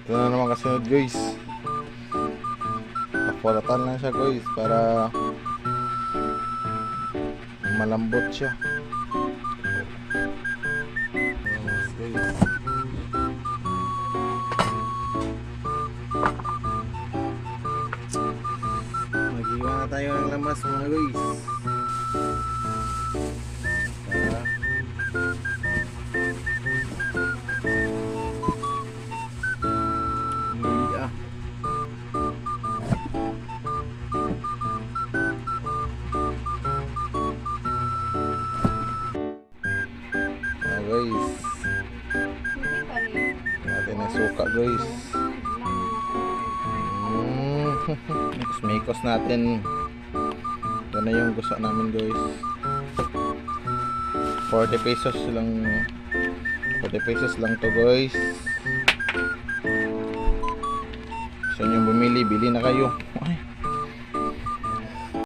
Ito na naman kasunod guys. Pakuratan lang siya guys para malambot siya. Mag-iwan na tayo ng lamas mga guys. Guys, natin na suka guys. Mm. Mikos-mikos natin. Ito na yung gusto namin guys. 40 pesos lang 40 pesos lang to guys. Gusto nyo bumili, bili na kayo. Ay,